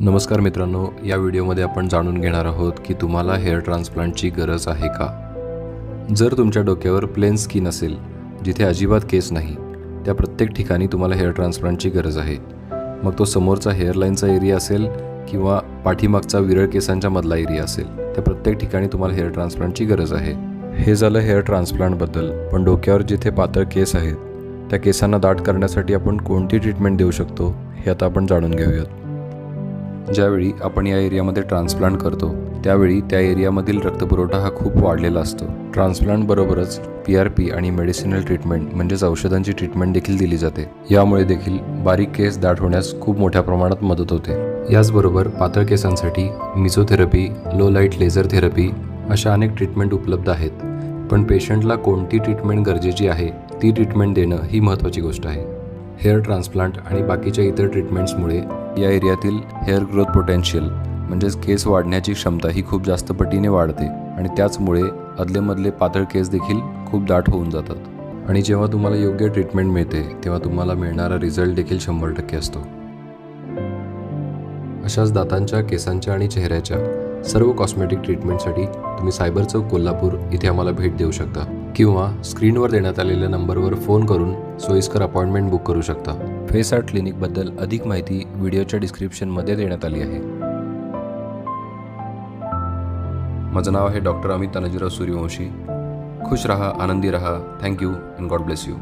नमस्कार मित्रांनो या व्हिडिओमध्ये आपण जाणून घेणार आहोत की तुम्हाला हेअर ट्रान्सप्लांटची गरज आहे का? जर तुमच्या डोक्यावर प्लेन स्किन असेल जिथे अजिबात केस नाही त्या प्रत्येक ठिकाणी तुम्हाला हेअर ट्रान्सप्लांटची गरज आहे. मग तो समोरचा हेअरलाईनचा एरिया असेल किंवा पाठीमागचा विरळ केसांच्या मधला एरिया असेल त्या प्रत्येक ठिकाणी तुम्हाला हेअर ट्रान्सप्लांटची गरज आहे. हे झालं हेअर ट्रान्सप्लांटबद्दल. पण डोक्यावर जिथे पातळ केस आहेत त्या केसांना दाट करण्यासाठी आपण कोणती ट्रीटमेंट देऊ शकतो हे आता आपण जाणून घेऊयात. ज्यावेळी आपण या एरियामध्ये ट्रान्सप्लांट करतो त्यावेळी त्या एरियामधील रक्तपुरवठा हा खूप वाढलेला असतो. ट्रान्सप्लांटबरोबरच पी आर पी आणि मेडिसिनल ट्रीटमेंट म्हणजेच औषधांची ट्रीटमेंट देखील दिली जाते. यामुळे देखील बारीक केस दाट होण्यास खूप मोठ्या प्रमाणात मदत होते. याचबरोबर पातळ केसांसाठी mesotherapy low light laser therapy अशा अनेक ट्रीटमेंट उपलब्ध आहेत. पण पेशंटला कोणती ट्रीटमेंट गरजेची आहे ती ट्रीटमेंट देणं ही महत्त्वाची गोष्ट आहे. हेअर ट्रान्सप्लांट आणि बाकीच्या इतर ट्रीटमेंट्समुळे या एरियातील हेअर ग्रोथ पोटेन्शियल म्हणजेच केस वाढण्याची क्षमता ही खूप जास्त पटीने वाढते आणि त्याचमुळे अदलेमधले पातळ केस देखील खूप दाट होऊन जातात. आणि जेव्हा तुम्हाला योग्य ट्रीटमेंट मिळते तेव्हा तुम्हाला मिळणारा रिझल्ट देखील शंभर टक्के असतो. अशाच दातांच्या केसांच्या आणि चेहऱ्याच्या सर्व कॉस्मेटिक ट्रीटमेंटसाठी तुम्ही सायबर चौक कोल्हापूर इथे आम्हाला भेट देऊ शकता. किंवा स्क्रीनवर देण्यात आलेल्या नंबरवर फोन करून सोयीस्कर अपॉइंटमेंट बुक करू शकता. फेस आर्ट क्लिनिकबद्दल अधिक माहिती व्हिडिओच्या डिस्क्रिप्शनमध्ये देण्यात आली आहे. माझं नाव आहे डॉक्टर अमित तानाजीराव सूर्यवंशी. खुश रहा आनंदी रहा. Thank you and God bless you